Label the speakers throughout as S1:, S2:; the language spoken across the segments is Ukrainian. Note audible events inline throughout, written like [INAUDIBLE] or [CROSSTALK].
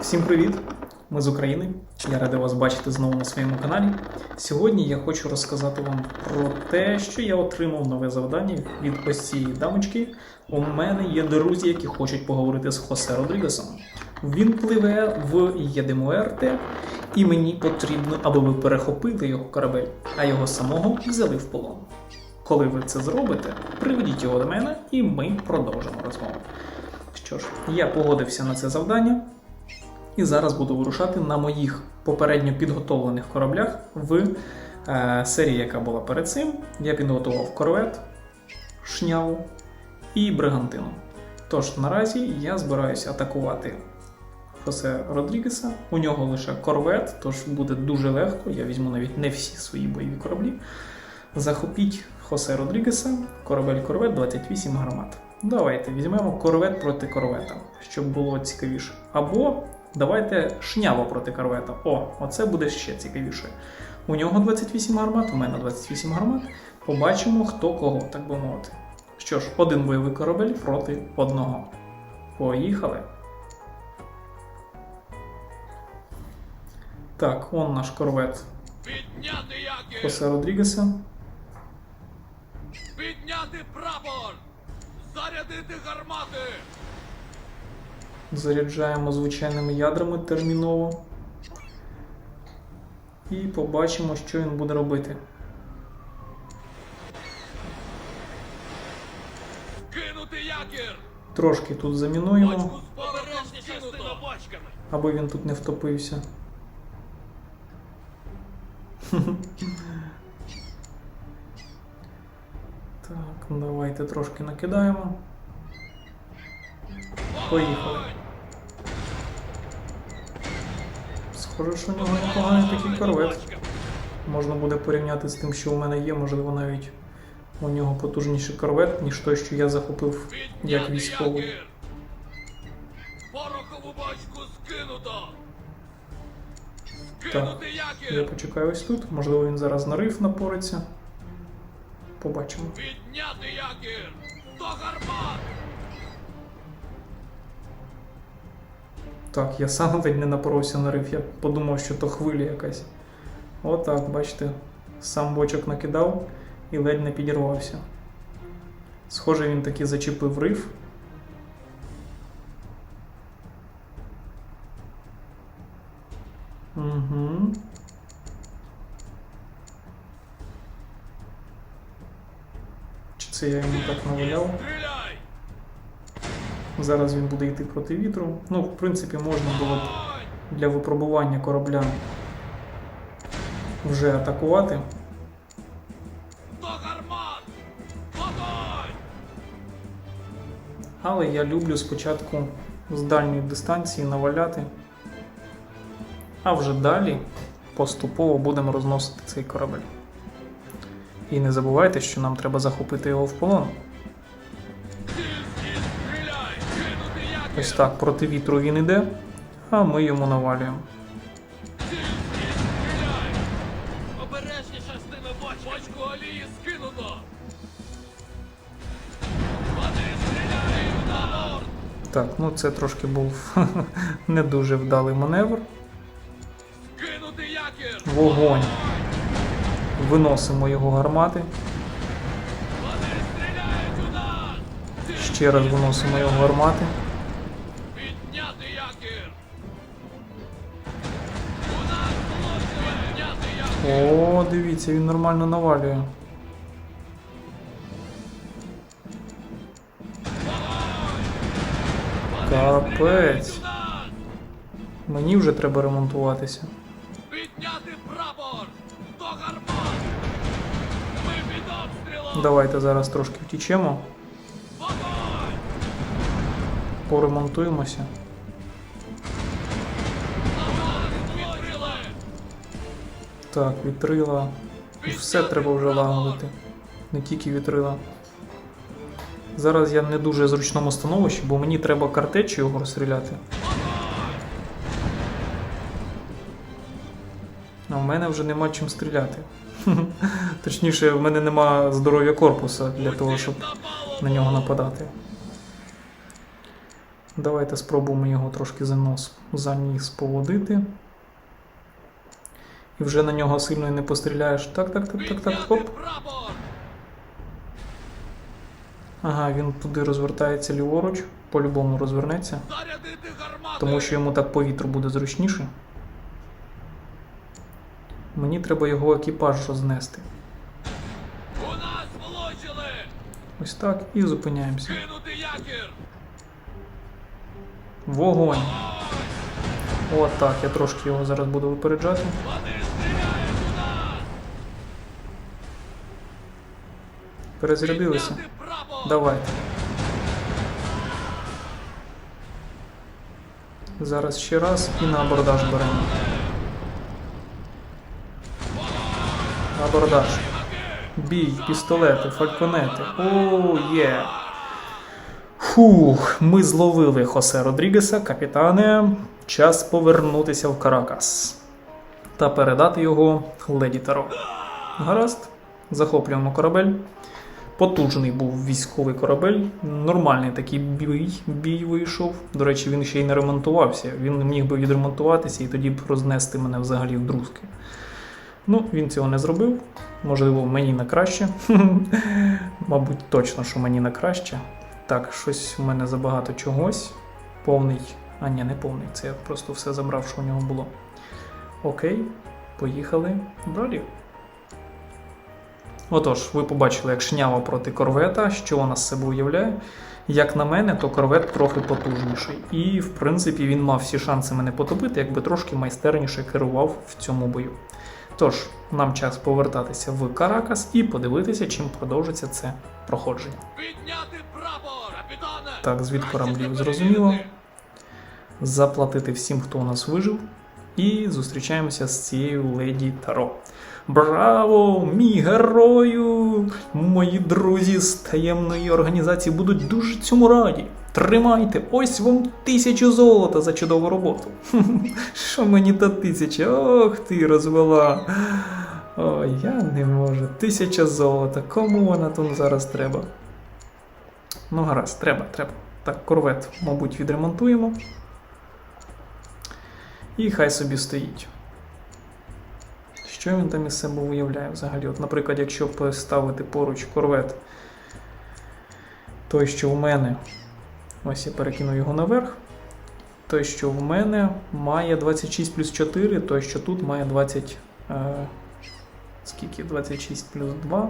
S1: Всім привіт! Ми з України. Я радий вас бачити знову на своєму каналі. Сьогодні я хочу розказати вам про те, що я отримав нове завдання від ось цієї дамочки. У мене є друзі, які хочуть поговорити з Хосе Родрігесом. Він пливе в Єдемуерте, і мені потрібно, аби ви перехопили його корабель, а його самого взяли в полон. Коли ви це зробите, приведіть його до мене, і ми продовжимо розмову. Що ж, я погодився на це завдання. І зараз буду вирушати на моїх попередньо підготовлених кораблях в е, серії, яка була перед цим. Я підготував корвет, шняву і бригантину. Тож наразі я збираюся атакувати Хосе Родрігеса. У нього лише корвет, тож буде дуже легко. Я візьму навіть не всі свої бойові кораблі. Захопіть Хосе Родрігеса, корабель корвет 28 гармат. Давайте візьмемо корвет проти корвета, щоб було цікавіше. Або давайте шняво проти корвета. О, оце буде ще цікавіше. У нього 28 гармат, у мене 28 гармат. Побачимо, хто кого, так би мовити. Що ж, один бойовий корабель проти одного. Поїхали. Так, он наш корвет! Хосе Родрігеса.
S2: Підняти прапор! Зарядити гармати!
S1: Заряджаємо звичайними ядрами терміново. І побачимо, що він буде робити.
S2: Кинути якір!
S1: Трошки тут замінуємо, аби він тут не втопився. [LAUGHS] Так, давайте трошки накидаємо. Поїхали. Схоже, що у нього непоганий такий корвет. Можна буде порівняти з тим, що у мене є, можливо, навіть у нього потужніший корвет, ніж той, що я захопив як військовий.
S2: Порохову бочку скинуто! Скинути
S1: Я почекаю ось тут. Можливо, він зараз на риф напориться. Побачимо.
S2: Підняти якір!
S1: Так, я сам [LAUGHS] ледь не напоровся на риф. Я подумав, що то хвиля якась. Отак, бачите, сам бочок накидав і ледь не підірвався. Схоже, він таки зачепив риф. Угу. Чи це я йому так наваляв? Зараз він буде йти проти вітру. Ну, в принципі, можна було б для випробування корабля вже атакувати. Але я люблю спочатку з дальньої дистанції наваляти, а вже далі поступово будемо розносити цей корабель. І не забувайте, що нам треба захопити його в полон. Ось так, проти вітру він іде, а ми йому навалюємо.
S2: Обережніше з тими бочками! Бочку олії скинуто!
S1: Так, ну це трошки був [LAUGHS] не дуже вдалий маневр. Вогонь. Виносимо його гармати. Ще раз виносимо його гармати. О, дивіться, він нормально навалює. Капець. Мені вже треба ремонтуватися.
S2: Підняти прапор! До гармат! Ми під обстрілом!
S1: Давайте зараз трошки втічемо, поремонтуємося. Так, вітрила. Все треба вже лагодити. Не тільки вітрила. Зараз я не дуже зручному становищі, бо мені треба картечі його розстріляти. А в мене вже нема чим стріляти. [LAUGHS] Точніше, в мене нема здоров'я корпуса для того, щоб
S2: На
S1: нього нападати. Давайте спробуємо його трошки за за ніс поводити. І вже на нього сильно і не постріляєш. Так, так, так, так, так, хоп. Ага, він туди розвертається ліворуч, по-любому розвернеться, тому що йому так по вітру буде зручніше. Мені треба його екіпаж рознести. Ось так і зупиняємося. Вогонь! От так, я трошки його зараз буду випереджати.
S2: Вони стріляють у нас!
S1: Перезарядилися. Давайте. Зараз ще раз і на абордаж беремо. Абордаж. Бій, пістолети, фальконети. О, є. Фух, ми зловили Хосе Родрігеса, капітане. Час повернутися в Каракас та передати його леді Таро. Гаразд, захоплюємо корабель. Потужний був військовий корабель, нормальний такий бій, бій вийшов. До речі, він ще й не ремонтувався. Він міг би відремонтуватися і тоді б рознести мене взагалі в друзки. Ну, він цього не зробив. Можливо, мені на краще. [LAUGHS] Мабуть, точно, що мені на краще. Так, щось у мене забагато чогось. Повний. А ні, не повний. Це я просто все забрав, що у нього було. Окей, поїхали далі. Отож, ви побачили, як шнява проти корвета, що вона з себе уявляє. Як на мене, то корвет трохи потужніший. І, в принципі, він мав всі шанси мене потопити, якби трошки майстерніше керував в цьому бою. Тож, нам час повертатися в Каракас і подивитися, чим продовжиться це проходження.
S2: Підняти прапор! Капітане!
S1: Так, звід
S2: краще
S1: кораблів зрозуміло. Заплатити всім, хто у нас вижив. І зустрічаємося з цією леді Таро. Браво! Мій герою! Мої друзі з таємної організації будуть дуже цьому раді. Тримайте! Ось вам тисячу золота за чудову роботу. [LAUGHS] Що мені та тисяча? Ох ти розвела. Ой, я не можу. Тисяча золота. Кому вона тут зараз треба? Ну, гаразд, треба, треба. Так, корвет, мабуть, відремонтуємо. І хай собі стоїть. Що він там із себе виявляє взагалі? От, наприклад, якщо поставити поруч корвет, той, що в мене, ось я перекину його наверх. Той, що в мене має 26 плюс 4, той, що тут має 20. Е, скільки? 26 плюс 2.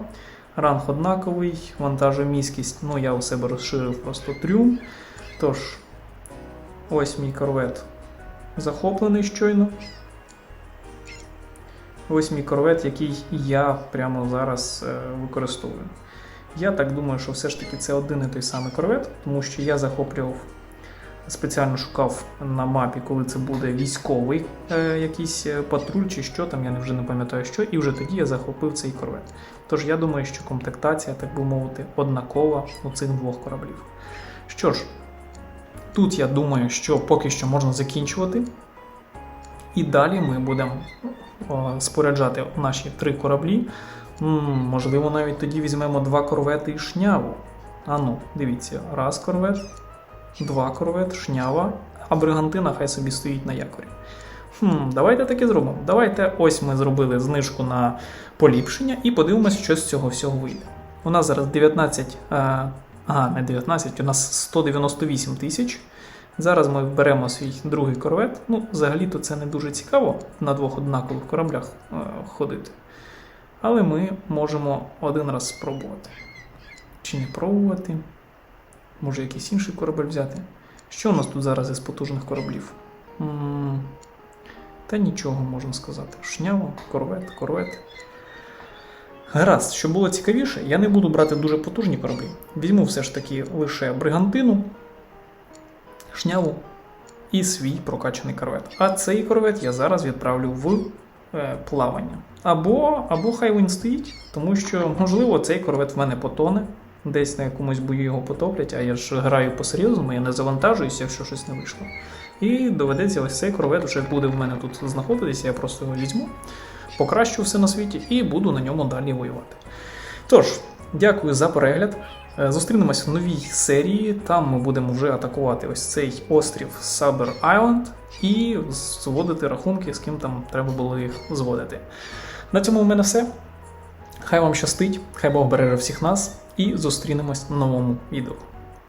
S1: Ранг однаковий, вантажоміськість, ну я у себе розширив просто трюм. Тож, ось мій корвет захоплений щойно. Ось мій корвет, який я прямо зараз е, використовую. Я так думаю, що все ж таки це один і той самий корвет, тому що я захоплював, спеціально шукав на мапі, коли це буде військовий е, якийсь е, патруль чи що там, я вже не пам'ятаю що, і вже тоді я захопив цей корвет. Тож я думаю, що комплектація, так би мовити, однакова у цих двох кораблів. Що ж, тут я думаю, що поки що можна закінчувати. І далі ми будемо споряджати наші три кораблі. Можливо, навіть тоді візьмемо два корвети і шняву. А ну, дивіться, раз корвет, два корвет, шнява, а бригантина хай собі стоїть на якорі. Хм, давайте таке зробимо. Давайте ось ми зробили знижку на поліпшення і подивимося, що з цього всього вийде. У нас зараз 19, ага, не 19, у нас 198 тисяч. Зараз ми беремо свій другий корвет. Ну, взагалі-то це не дуже цікаво на двох однакових кораблях е, ходити. Але ми можемо один раз спробувати. Чи не пробувати? Може якийсь інший корабель взяти? Що у нас тут зараз із потужних кораблів? м та нічого можна сказати. Шняво, корвет, корвет. Гаразд, щоб було цікавіше, я не буду брати дуже потужні кораблі. Візьму все ж таки лише бригантину, шняву і свій прокачаний корвет. А цей корвет я зараз відправлю в е, плавання. Або, або хай він стоїть, тому що, можливо, цей корвет в мене потоне. Десь на якомусь бою його потоплять, а я ж граю по-серйозному, я не завантажуюся, якщо щось не вийшло. І доведеться ось цей корвет вже буде в мене тут знаходитися, я просто його візьму, покращу все на світі і буду на ньому далі воювати. Тож, дякую за перегляд. Е, Зустрінемось в новій серії. Там ми будемо вже атакувати ось цей острів Сабер Айленд і зводити рахунки, з ким там треба було їх зводити. На цьому у мене все. Хай вам щастить, хай Бог береже всіх нас і зустрінемось на новому відео.